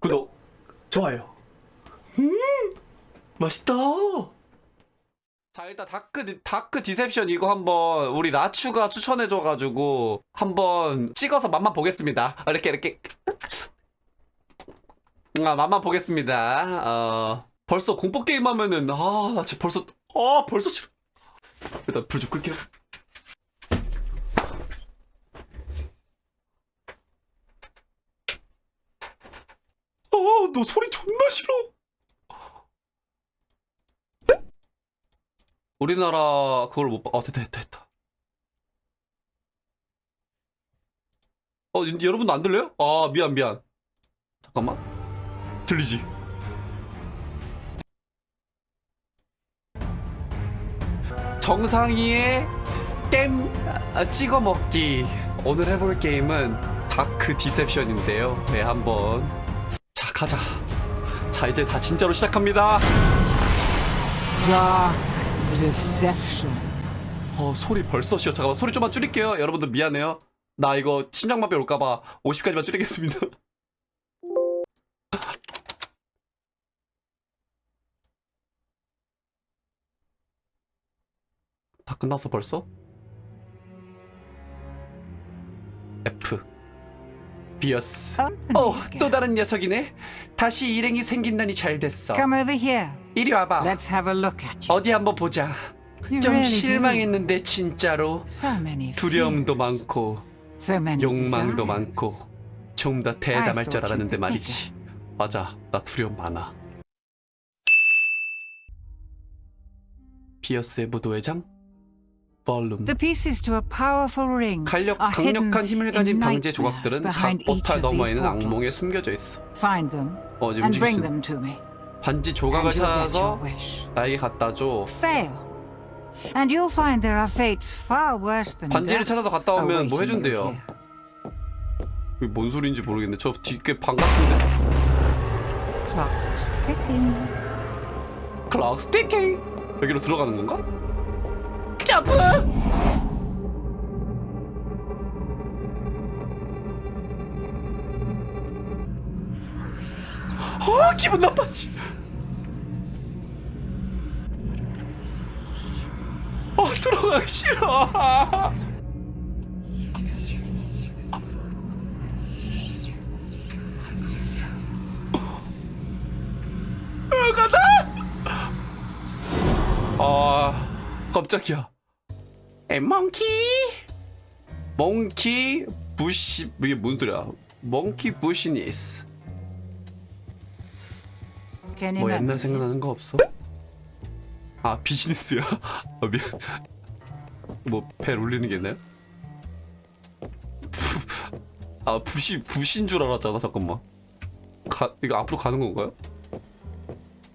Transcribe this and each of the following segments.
구독, 좋아요. 음, 맛있다. 자 일단 다크 다크 디셉션 이거 한번 우리 라추가 추천해줘가지고 한번 찍어서 맛만 보겠습니다. 이렇게 이렇게 아 맛만 보겠습니다. 어 벌써 공포 게임 하면은 아나 벌써 아 벌써 싫어. 일단 불 좀 끌게요. 아, 너 소리 존나 싫어. 우리나라 그걸 못 봐. 아, 됐다, 됐다, 됐다. 어, 이- 여러분도 안 들려요? 아, 미안, 미안. 잠깐만. 들리지? 정상이의 겜 아, 찍어 먹기. 오늘 해볼 게임은 다크 디셉션인데요. 네, 한번 자 가자. 자 이제 다 진짜로 시작합니다. 어 소리 벌써 쉬어 잠깐만 소리 좀만 줄일게요. 여러분들 미안해요. 나 이거 심장마비 올까봐 50까지만 줄이겠습니다. 다 끝났어 벌써? 비어스 어, 또 다른 녀석이네. 다시 일행이 생긴다니 잘 됐어. Come over here. 이리 와봐. Let's have a look at you. 어디 한번 보자. You 좀 really do. 실망했는데 진짜로 So many 두려움도 fears. 많고 So many 욕망도 desires. 많고 좀 더 대담할 줄 알았는데 말이지. 맞아, 나 두려움 많아. 비어스의 무도회장 볼룸 The pieces to a powerful ring 간력 are hidden 강력한 힘을 in 가진 방제 nightmares 조각들은 각 behind each 포탈 of 너머에는 these 악몽에 portals. 숨겨져 있어. Find them 어, 지금 and 움직일 bring 수 them to me. 반지 조각을 And you'll get 찾아서 your wish. 나에게 갖다 줘. Fail. And you'll find there are fates far worse than 반지를 death 찾아서 갔다 오면 뭐 awaiting you 해준대요. here. 이게 뭔 소리인지 모르겠네. 저 뒤에 방 같은데. Clock's ticking. 클락 스티킹. 여기로 들어가는 건가? 점프. 아 기분 나빠. 씨. 아 들어가기 싫어. 아, 간다. 아 깜짝이야. 에 몽키 몽키 부시 이게 뭔 소리야? 몽키 부시니스. You 뭐 옛날? 생각나는 거 없어? 아 비즈니스야? 아 미안. 뭐벨 울리는 게 있나요? 부- 아 부시 부신 줄 알았잖아 잠깐만. 가 이거 앞으로 가는 건가요?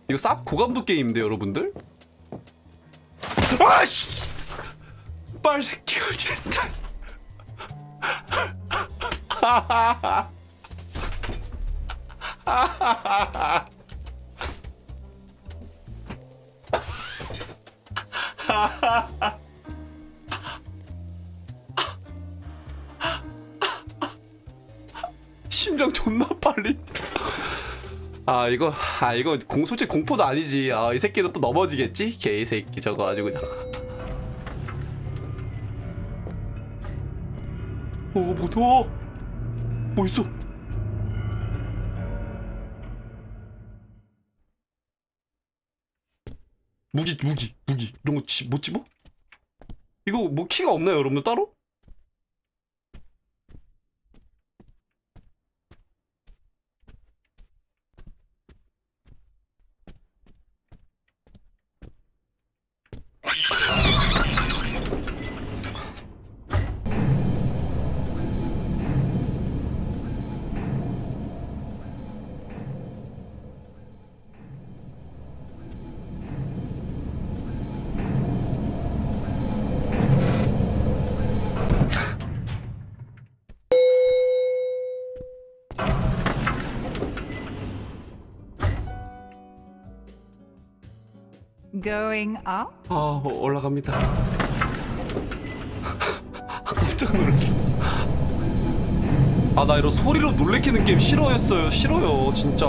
이거 쌉 고감도 게임인데 여러분들? 아씨! 빨새끼가 진짜. 심장 존나 빨리. 아 이거 아 이거 공 솔직히 공포도 아니지. 아 이 새끼도 또 넘어지겠지? 개 새끼 저거 아주 그냥. 어 뭐야? 뭐 있어? 무기 무기 무기 이런 거못 집어? 이거 뭐 키가 없나요 여러분들 따로? Going up? 아 어, 올라갑니다. 깜짝 놀랐어. 아 나 이런 소리로 놀래키는 게임 싫어했어요 싫어요 진짜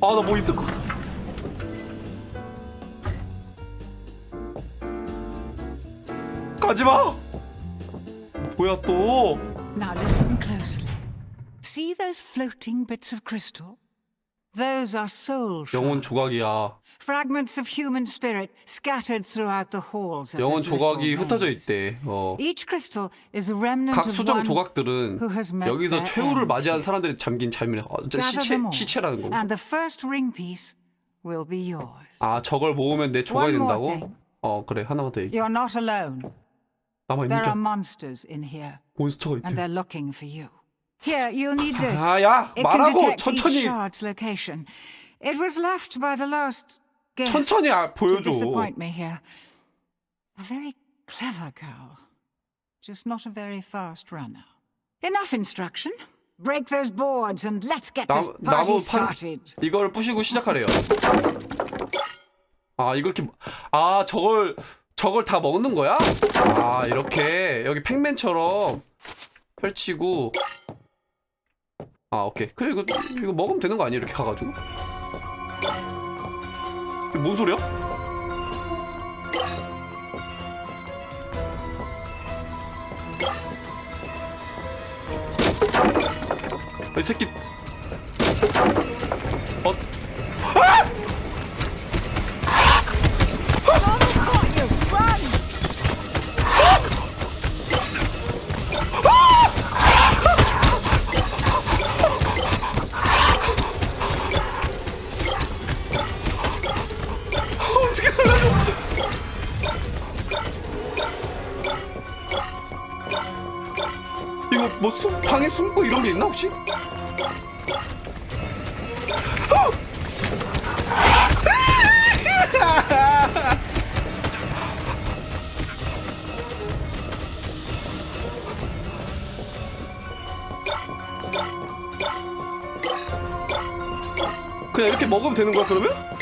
아 나 뭐 있을 것 같아 가지마 뭐야 또 Now listen closely. See those floating bits of crystal? Those are soul 영혼 shards. 조각이야 Fragments of human spirit scattered throughout the halls of 영혼 this little 조각이 흩어져 maze. 있대 어. Each crystal is a remnant 각 of 수정 one 조각들은 who has met 여기서 their 최후를 end. 맞이한 사람들이 잠긴 삶이네. 어, 진짜 Gather 시체 them all, 시체라는 거고. and the first ring piece will be yours. 아 저걸 모으면 내 조각이 One more 된다고? thing. 어 그래 하나만 더 얘기. You're not alone. 남아 있는 There 게 are monsters in here, 몬스터가 and 있대. they're looking for you. Here, you'll need this. 아야 It can 말하고 detect each 천천히 shard's location. It was left by the last guest 천천히 아, to 보여줘. disappoint me here. A very clever girl, just not a very fast runner. Enough instruction. Break those boards and let's get this 나, party 나무 판 started. 이걸 부시고 시작하래요. 아 이걸 이렇게 아 저걸 저걸 다 먹는 거야? 아 이렇게 여기 팩맨처럼 펼치고. 아 오케이. 그래 이거 이거 먹으면 되는 거 아니야 이렇게 가가지고? 이게 뭔 소리야? 이 새끼. 어? 어 혹시? 그냥 이렇게 먹으면 되는 거야 그러면?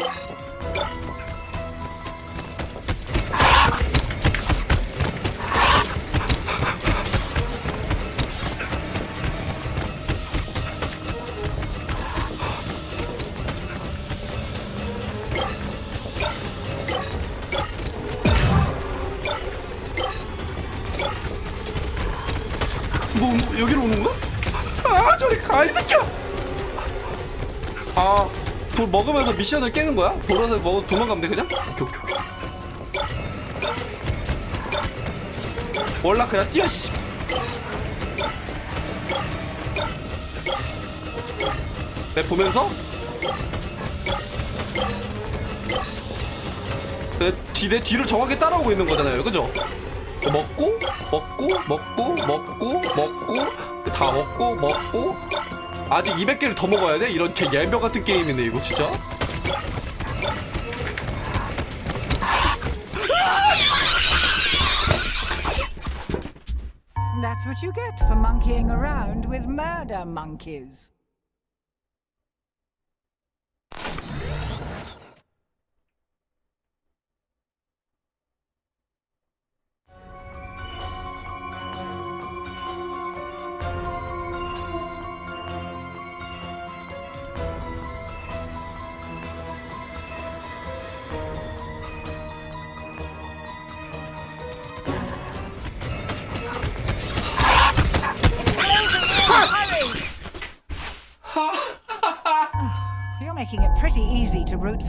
먹으면서 미션을 깨는 거야? 돌아서 먹어 도망가면 돼 그냥? 오케이 오케이 오케이 몰라 그냥 뛰어 씨내 네, 보면서 내, 뒤, 내 뒤를 정확히 따라오고 있는 거잖아요 그죠? 먹고 먹고 먹고 먹고 먹고 다 먹고 먹고 아직 200개를 더 먹어야 돼? 이런 개 얄병 같은 게임이네 이거 진짜 That's what you get for monkeying around with murder monkeys.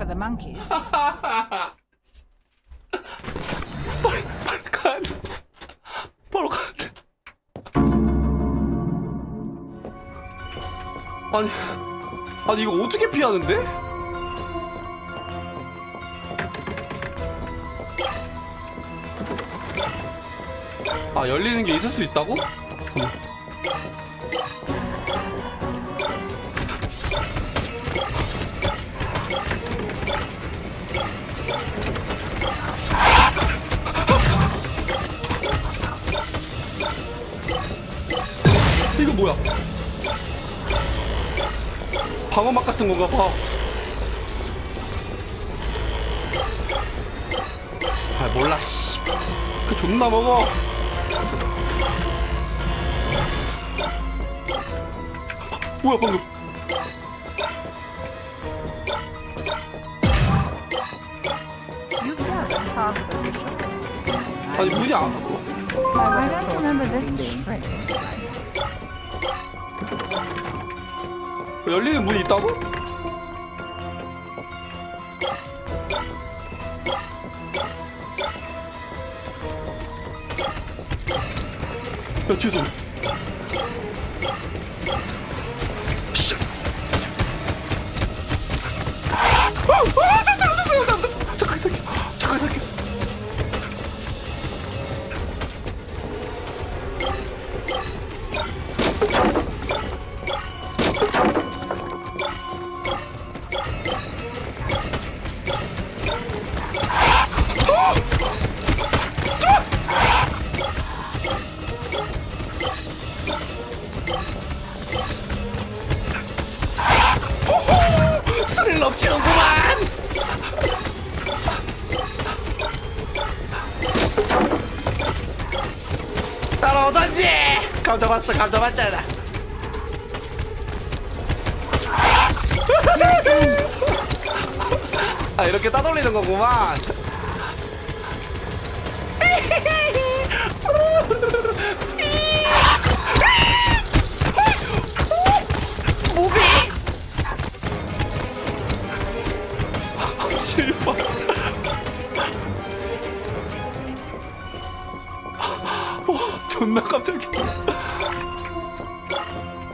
For the monkeys. 빨리 빨리 가야 돼 바로 가야 돼 아니 아니 이거 어떻게 피하는데? 아 열리는 게 있을 수 있다고? 방어막 같은 건가 봐. 몰라 씨. 그 존나 먹어. 뭐야 방금? 아니 문이 안. Being 열리는 문이 있다고? 야 뒤에 소 따라오던지. 감 잡았어 감 잡았잖아. 아 이렇게 따돌리는 거구만 존나 깜짝이야.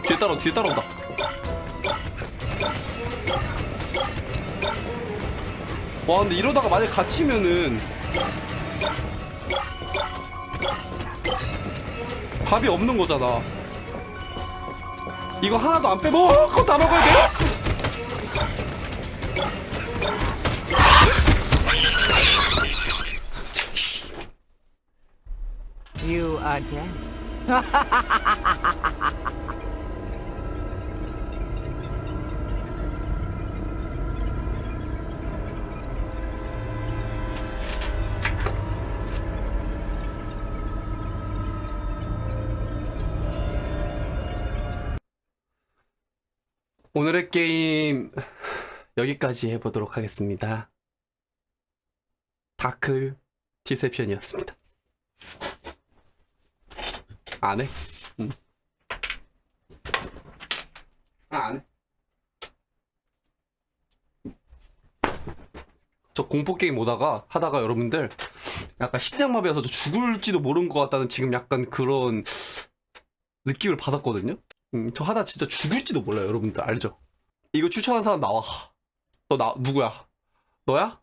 뒤에 따라 뒤에 따라온다. 와 근데 이러다가 만약 갇히면은 답이 없는 거잖아. 이거 하나도 안 빼먹고 다 먹어야 돼? Dead. 오늘의 게임 여기까지 해보도록 하겠습니다. 다크 디셉션이었습니다. 안 해? 응. 아, 안 해. 저 공포 게임 오다가 하다가 여러분들 약간 심장마비여서 저 죽을지도 모르는 것 같다는 지금 약간 그런 느낌을 받았거든요. 음, 저 하다 진짜 죽을지도 몰라요, 여러분들 알죠? 이거 추천한 사람 나와. 너 나 누구야? 너야?